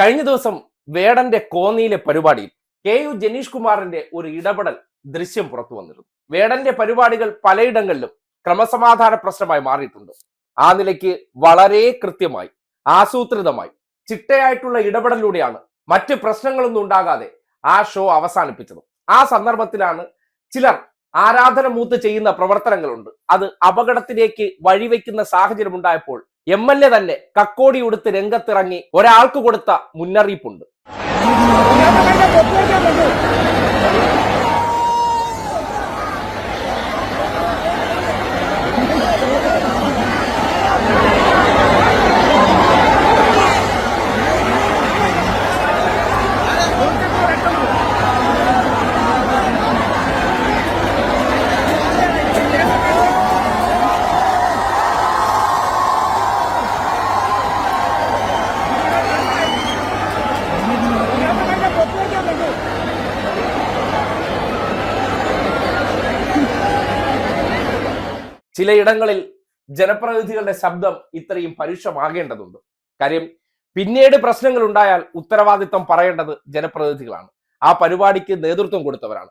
കഴിഞ്ഞ ദിവസം വേടന്റെ കോന്നിയിലെ പരിപാടിയിൽ കെ യു ജനീഷ് കുമാറിന്റെ ഒരു ഇടപെടൽ ദൃശ്യം പുറത്തു വന്നിരുന്നു. വേടന്റെ പരിപാടികൾ പലയിടങ്ങളിലും ക്രമസമാധാന പ്രശ്നമായി മാറിയിട്ടുണ്ട്. ആ നിലയ്ക്ക് വളരെ കൃത്യമായി ആസൂത്രിതമായി ചിട്ടയായിട്ടുള്ള ഇടപെടലിലൂടെയാണ് മറ്റ് പ്രശ്നങ്ങളൊന്നും ഉണ്ടാകാതെ ആ ഷോ അവസാനിപ്പിച്ചത്. ആ സന്ദർഭത്തിലാണ് ചിലർ ആരാധന മൂത്ത് ചെയ്യുന്ന പ്രവർത്തനങ്ങളുണ്ട്. അത് അപകടത്തിലേക്ക് വഴിവെക്കുന്ന സാഹചര്യം ഉണ്ടായപ്പോൾ എം എൽ എ തന്നെ കക്കോടി ഉടുത്ത് രംഗത്തിറങ്ങി ഒരാൾക്ക് കൊടുത്ത മുന്നറിയിപ്പുണ്ട്. ചിലയിടങ്ങളിൽ ജനപ്രതിനിധികളുടെ ശബ്ദം ഇത്രയും പരുഷമാകേണ്ടതുണ്ട്. കാര്യം പിന്നീട് പ്രശ്നങ്ങൾ ഉണ്ടായാൽ ഉത്തരവാദിത്തം പറയേണ്ടത് ജനപ്രതിനിധികളാണ്. ആ പരിപാടിക്ക് നേതൃത്വം കൊടുത്തവരാണ്.